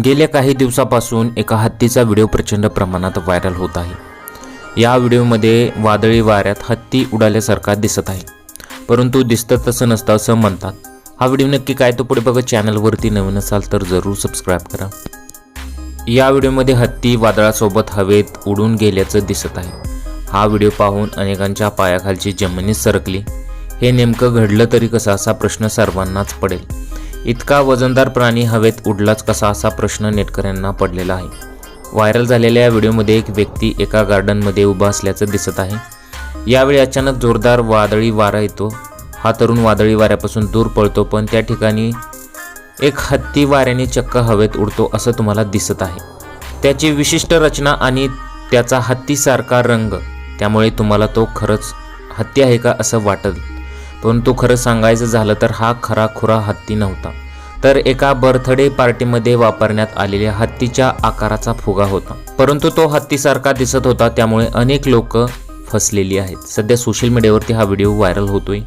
गेल्या काही दिवसापासून एका हत्तीचा व्हिडिओ प्रचंड प्रमाणात व्हायरल होत आहे. या व्हिडिओमध्ये वादळी वाऱ्यात हत्ती उडाल्यासारखा दिसत आहे. परंतु दिसतं तसं नसतं असं म्हणतात. हा व्हिडिओ नक्की काय तो पुढे बघा चॅनलवरती नवीन असाल तर जरूर सबस्क्राईब करा. या व्हिडिओमध्ये हत्ती वादळासोबत हवेत उडून गेल्याचं दिसत आहे. हा व्हिडिओ पाहून अनेकांच्या पायाखालची जमिनी सरकली. हे नेमकं घडलं तरी कसं असा प्रश्न सर्वांनाच पडेल. इतका वजनदार प्राणी हवेत उडलाच कसा असा प्रश्न नेटकऱ्यांना पडलेला आहे. व्हायरल झालेल्या या व्हिडिओमध्ये एक व्यक्ती एका गार्डनमध्ये उभा असल्याचं दिसत आहे. यावेळी अचानक जोरदार वादळी वारा येतो. हा तरुण वादळी वाऱ्यापासून दूर पळतो पण त्या ठिकाणी एक हत्ती वाऱ्याने चक्क हवेत उडतो असं तुम्हाला दिसत आहे. त्याची विशिष्ट रचना आणि त्याचा हत्तीसारखा रंग त्यामुळे तुम्हाला तो खरंच हत्ती आहे का असं वाटेल परंतु खरं सांगायचं झालं तर हा खरा खुरा हत्ती नव्हता. तर एका बर्थडे पार्टीमध्ये वापरण्यात आलेल्या हत्तीच्या आकाराचा फुगा होता. परंतु तो हत्तीसारखा दिसत होता त्यामुळे अनेक लोक फसलेली आहेत. सध्या सोशल मीडियावरती हा व्हिडिओ व्हायरल होतोय.